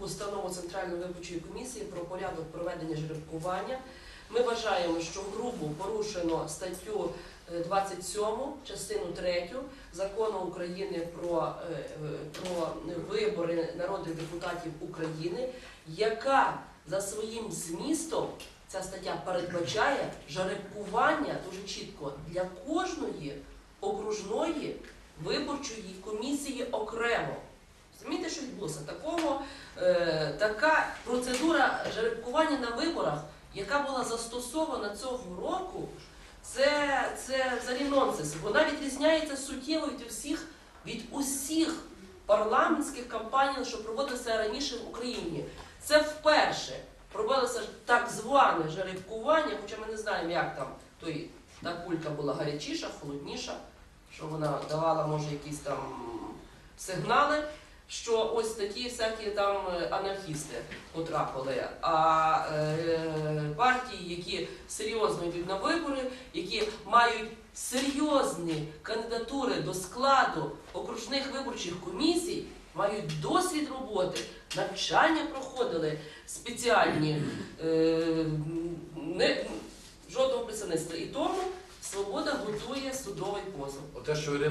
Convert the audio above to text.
постанову Центральної виборчої комісії про порядок проведення жеребкування. Ми вважаємо, що грубо порушено статтю е, 27, частину 3 закону України про, е, е, про вибори народних депутатів України, яка за своїм змістом ця стаття передбачає жеребкування дуже чітко для кожної окружної виборчої комісії окремо. Процедура жеребкування на виборах, яка була застосована цього року, це, це взагалі нонсенс. Вона відрізняється суттєво від усіх, від усіх парламентських кампаній, що проводилися раніше в Україні. Це вперше проводилося так зване жеребкування, хоча ми не знаємо, як там той, та кулька була гарячіша, холодніша, що вона давала, може, якісь там сигнали, що ось такі всякі там е, анархісти потрапили. А е, партії, які серйозно йдуть на вибори, які мають серйозні кандидатури до складу окружних виборчих комісій, мають досвід роботи, навчання проходили спеціальні, е, не, жодного представництва. І тому свобода готує судовий позов.